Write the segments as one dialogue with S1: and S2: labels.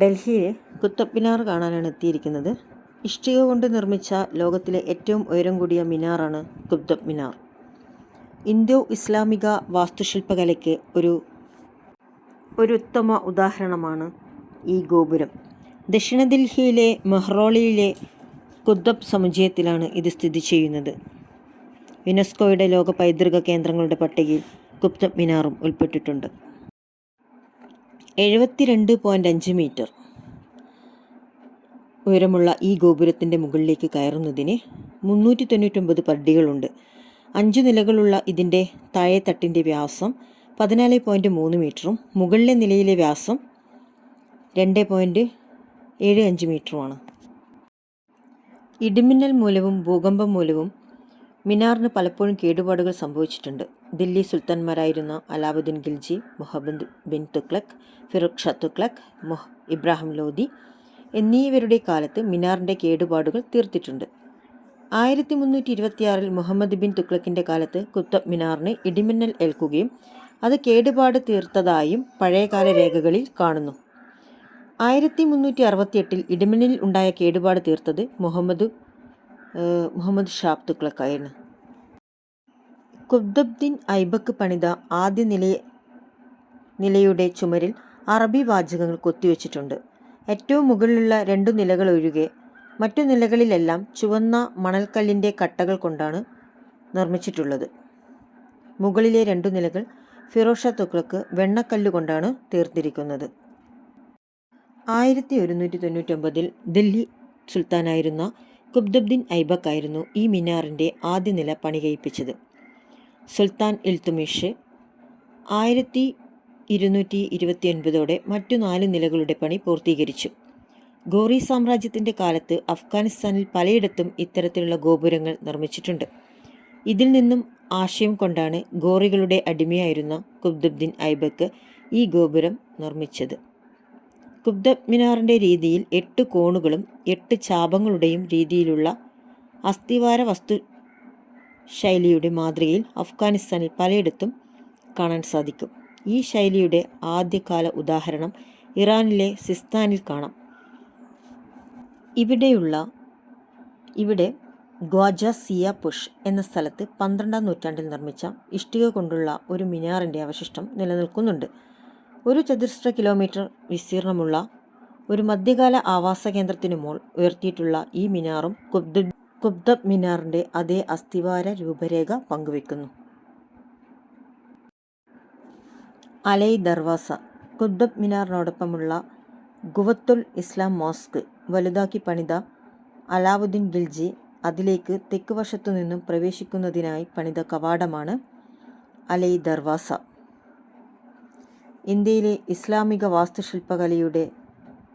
S1: ഡൽഹിയിലെ കുത്തബ് മിനാർ കാണാനാണ് എത്തിയിരിക്കുന്നത്. ഇഷ്ടിക കൊണ്ട് നിർമ്മിച്ച ലോകത്തിലെ ഏറ്റവും ഉയരം കൂടിയ മിനാറാണ് കുത്തബ് മിനാർ ഇന്തോ ഇസ്ലാമിക വാസ്തുശില്പകലയ്ക്ക് ഒരു ഒരു ഉത്തമ ഉദാഹരണമാണ് ഈ ഗോപുരം. ദക്ഷിണ ഡൽഹിയിലെ മെഹ്റോളിയിലെ കുത്തബ് സമുച്ചയത്തിലാണ് ഇത് സ്ഥിതി ചെയ്യുന്നത്. യുനെസ്കോയുടെ ലോക പൈതൃക കേന്ദ്രങ്ങളുടെ പട്ടികയിൽ കുത്തബ് മിനാറും ഉൾപ്പെട്ടിട്ടുണ്ട്. എഴുപത്തിരണ്ട് പോയിന്റ് അഞ്ച് മീറ്റർ ഉയരമുള്ള ഈ ഗോപുരത്തിന്റെ മുകളിലേക്ക് കയറുന്നതിന് മുന്നൂറ്റി തൊണ്ണൂറ്റൊമ്പത് പടികളുണ്ട്. അഞ്ച് നിലകളുള്ള ഇതിന്റെ താഴെത്തട്ടിന്റെ വ്യാസം പതിനാല് പോയിന്റ് മൂന്ന് മീറ്ററും മുകളിലെ നിലയിലെ വ്യാസം രണ്ട് പോയിന്റ് ഏഴ് അഞ്ച് മീറ്ററുമാണ് ഇടിമിന്നൽ മൂലവും ഭൂകമ്പം മൂലവും മിനാറിന് പലപ്പോഴും കേടുപാടുകൾ സംഭവിച്ചിട്ടുണ്ട്. ദില്ലി സുൽത്താൻമാരായിരുന്ന അലാവുദ്ദീൻ ഖിൽജി മുഹമ്മദ് ബിൻ തുഗ്ലക് ഫിറുഖ് ഷാ തുഗ്ലക് മൊഹ് ഇബ്രാഹിം ലോധി എന്നിവരുടെ കാലത്ത് മിനാറിന്റെ കേടുപാടുകൾ തീർത്തിട്ടുണ്ട്. ആയിരത്തി മുന്നൂറ്റി ഇരുപത്തിയാറിൽ മുഹമ്മദ് ബിൻ തുഗ്ലക്കിന്റെ കാലത്ത് കുത്തബ് മിനാറിന് ഇടിമിന്നൽ ഏൽക്കുകയും അത് കേടുപാട് തീർത്തതായും പഴയകാല രേഖകളിൽ കാണുന്നു. ആയിരത്തി മുന്നൂറ്റി അറുപത്തിയെട്ടിൽ ഇടിമിന്നലിൽ ഉണ്ടായ കേടുപാട് തീർത്തത് മുഹമ്മദ് മുഹമ്മദ് ഷാബ് തുഗ്ലക്കായിരുന്നു കുബ്ദബ്ദീൻ ഐബക്ക് പണിത ആദ്യ നില നിലയുടെ ചുമരിൽ അറബി വാചകങ്ങൾ കൊത്തിവെച്ചിട്ടുണ്ട്. ഏറ്റവും മുകളിലുള്ള രണ്ടു നിലകൾ ഒഴികെ മറ്റു നിലകളിലെല്ലാം ചുവന്ന മണൽക്കല്ലിന്റെ കട്ടകൾ കൊണ്ടാണ് നിർമ്മിച്ചിട്ടുള്ളത്. മുകളിലെ രണ്ടു നിലകൾ ഫിറോഷ തുക്ലക്ക് വെണ്ണക്കല്ല് കൊണ്ടാണ് തീർത്തിരിക്കുന്നത്. ആയിരത്തി ഒരുന്നൂറ്റി തൊണ്ണൂറ്റൊമ്പതിൽ ദില്ലി സുൽത്താനായിരുന്ന കുബ്ദുദ്ദീൻ ഐബക്കായിരുന്നു ഈ മിനാറിന്റെ ആദ്യ നില പണി കഴിപ്പിച്ചത് സുൽത്താൻ ഇൽത്തുമിഷ് ആയിരത്തി ഇരുന്നൂറ്റി ഇരുപത്തി ഒൻപതോടെ മറ്റു നാല് നിലകളുടെ പണി പൂർത്തീകരിച്ചു. ഗോറി സാമ്രാജ്യത്തിന്റെ കാലത്ത് അഫ്ഗാനിസ്ഥാനിൽ പലയിടത്തും ഇത്തരത്തിലുള്ള ഗോപുരങ്ങൾ നിർമ്മിച്ചിട്ടുണ്ട്. ഇതിൽ നിന്നും ആശയം കൊണ്ടാണ് ഗോറികളുടെ അടിമയായിരുന്ന കുബ്ദുദ്ദീൻ ഐബക്ക് ഈ ഗോപുരം നിർമ്മിച്ചത്. കുബ്ദബ് മിനാറിന്റെ രീതിയിൽ എട്ട് കോണുകളും എട്ട് ചാപങ്ങളുടെയും രീതിയിലുള്ള അസ്ഥിവാര വസ്തു ശൈലിയുടെ മാതൃകയിൽ അഫ്ഗാനിസ്ഥാനിൽ പലയിടത്തും കാണാൻ സാധിക്കും. ഈ ശൈലിയുടെ ആദ്യകാല ഉദാഹരണം ഇറാനിലെ സിസ്താനിൽ കാണാം. ഇവിടെയുള്ള ഇവിടെ ഗ്വാജ സിയ പുഷ് എന്ന സ്ഥലത്ത് പന്ത്രണ്ടാം നൂറ്റാണ്ടിൽ നിർമ്മിച്ച ഇഷ്ടിക കൊണ്ടുള്ള ഒരു മിനാറിന്റെ അവശിഷ്ടം നിലനിൽക്കുന്നുണ്ട്. ഒരു ചതുരശ്ര കിലോമീറ്റർ വിസ്തീർണമുള്ള ഒരു മധ്യകാല ആവാസ കേന്ദ്രത്തിനു മോൾ ഉയർത്തിയിട്ടുള്ള ഈ മിനാറും കുബ്ദ് കുബ്ദബ് മിനാറിന്റെ അതേ അസ്ഥിവാര രൂപരേഖ പങ്കുവെക്കുന്നു. അലൈ ദർവാസ കുബ്ദബ് മിനാറിനോടൊപ്പമുള്ള ഗുവത്തുൽ ഇസ്ലാം മോസ്ക് വലുതാക്കി പണിത അലാവുദ്ദീൻ ഗിൽജി അതിലേക്ക് തെക്ക് വശത്തു നിന്നും പ്രവേശിക്കുന്നതിനായി പണിത കവാടമാണ് അലൈ ദർവാസ. ഇന്ത്യയിലെ ഇസ്ലാമിക വാസ്തുശില്പകലയുടെ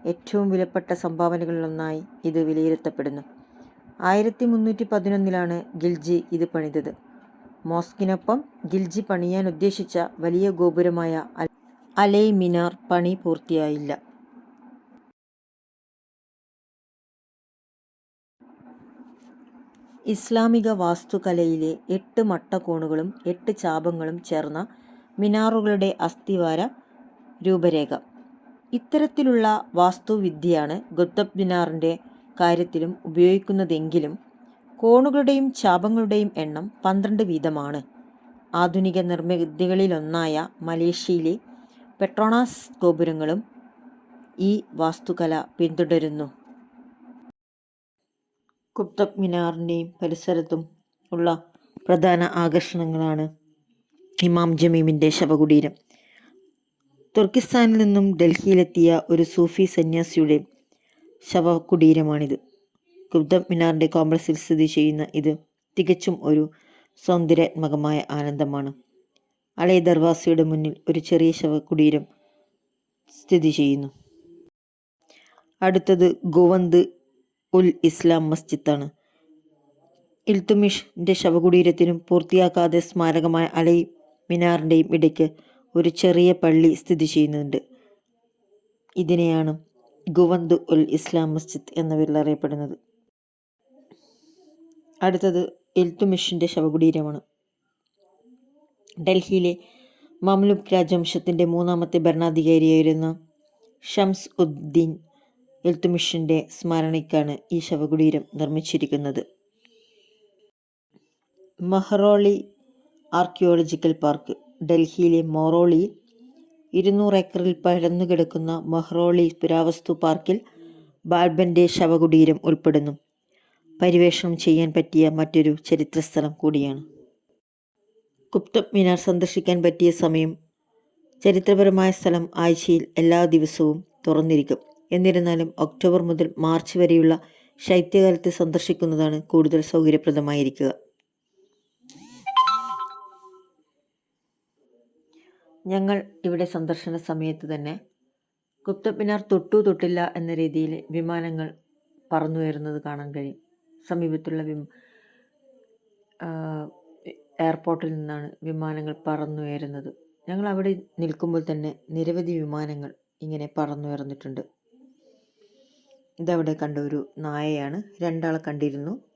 S1: ഏറ്റവും വിലപ്പെട്ട സംഭാവനകളിലൊന്നായി ഇത് വിലയിരുത്തപ്പെടുന്നു. ആയിരത്തി മുന്നൂറ്റി പതിനൊന്നിലാണ് ഗിൽജി ഇത് പണിതത്. മോസ്കിനൊപ്പം ഗിൽജി പണിയാൻ ഉദ്ദേശിച്ച വലിയ ഗോപുരമായ അലൈ മിനാർ പണി പൂർത്തിയായില്ല. ഇസ്ലാമിക വാസ്തുകലയിലെ എട്ട് മട്ടക്കോണുകളും എട്ട് ചാപങ്ങളും ചേർന്ന മിനാറുകളുടെ അസ്ഥിവാര രൂപരേഖ. ഇത്തരത്തിലുള്ള വാസ്തുവിദ്യയാണ് ഗുത്തബ് മിനാറിന്റെ കാര്യത്തിലും ഉപയോഗിക്കുന്നതെങ്കിലും കോണുകളുടെയും ചാപങ്ങളുടെയും എണ്ണം പന്ത്രണ്ട് വീതമാണ്. ആധുനിക നിർമ്മിതികളിലൊന്നായ മലേഷ്യയിലെ പെട്രോണാസ് ഗോപുരങ്ങളും ഈ വാസ്തുകല പിന്തുടരുന്നു. കുപ്തബ് മിനാറിന്റെയും പരിസരത്തും ഉള്ള പ്രധാന ആകർഷണങ്ങളാണ് ഇമാം ജമീമിന്റെ ശവകുടീരം. തുർക്കിസ്ഥാനിൽ നിന്നും ഡൽഹിയിലെത്തിയ ഒരു സൂഫി സന്യാസിയുടെ ശവകുടീരമാണിത്. കുബ്ദ മിനാറിന്റെ കോംപ്ലക്സിൽ സ്ഥിതി ചെയ്യുന്ന ഇത് തികച്ചും ഒരു സൗന്ദര്യാത്മകമായ ആനന്ദമാണ്. അളയ ദർവാസയുടെ മുന്നിൽ ഒരു ചെറിയ ശവകുടീരം സ്ഥിതി ചെയ്യുന്നു. അടുത്തത് ഗോവന്ത് ഉൽ ഇസ്ലാം മസ്ജിദാണ്. ഇൽത്തുമിഷിന്റെ ശവകുടീരത്തിനും പൂർത്തിയാക്കാതെ സ്മാരകമായ അലൈ മിനാറിന്റെയും ഇടയ്ക്ക് ഒരു ചെറിയ പള്ളി സ്ഥിതി ചെയ്യുന്നുണ്ട്. ഇതിനെയാണ് ഗുവന്ത് ഉൽ ഇസ്ലാം മസ്ജിദ് എന്ന പേരിൽ അറിയപ്പെടുന്നത്. അടുത്തത് എൽത്തുമിഷിന്റെ ശവകുടീരമാണ്. ഡൽഹിയിലെ മംലുക് രാജവംശത്തിന്റെ മൂന്നാമത്തെ ഭരണാധികാരിയായിരുന്ന ഷംസ് ഉദ്ദീൻ എൽത്തുമിഷിന്റെ സ്മരണയ്ക്കാണ് ഈ ശവകുടീരം നിർമ്മിച്ചിരിക്കുന്നത്. മഹ്റോളി ആർക്കിയോളജിക്കൽ പാർക്ക് ഡൽഹിയിലെ മൊറോളിയിൽ ഇരുന്നൂറ് ഏക്കറിൽ പരന്നു കിടക്കുന്ന മഹ്റോളി പുരാവസ്തു പാർക്കിൽ ബാൽബന്റെ ശവകുടീരം ഉൾപ്പെടുന്നു. പരിവേഷണം ചെയ്യാൻ പറ്റിയ മറ്റൊരു ചരിത്രസ്ഥലം കൂടിയാണ്. കുപ്തബ് മിനാർ സന്ദർശിക്കാൻ പറ്റിയ സമയം ചരിത്രപരമായ സ്ഥലം ആഴ്ചയിൽ എല്ലാ ദിവസവും തുറന്നിരിക്കും. എന്നിരുന്നാലും ഒക്ടോബർ മുതൽ മാർച്ച് വരെയുള്ള ശൈത്യകാലത്ത് സന്ദർശിക്കുന്നതാണ് കൂടുതൽ സൗകര്യപ്രദമായിരിക്കുക. ഞങ്ങൾ ഇവിടെ സന്ദർശന സമയത്ത് തന്നെ ഗുപ്തപ്പിനാർ തൊട്ടു തൊട്ടില്ല എന്ന രീതിയിൽ വിമാനങ്ങൾ പറന്നുയരുന്നത് കാണാൻ കഴിയും. സമീപത്തുള്ള വിം എയർപോർട്ടിൽ നിന്നാണ് വിമാനങ്ങൾ പറന്നുയരുന്നത്. ഞങ്ങൾ അവിടെ നിൽക്കുമ്പോൾ തന്നെ നിരവധി വിമാനങ്ങൾ ഇങ്ങനെ പറന്നുയർന്നിട്ടുണ്ട്. ഇതവിടെ കണ്ട ഒരു നായയാണ്. രണ്ടാളെ കണ്ടിരുന്നു.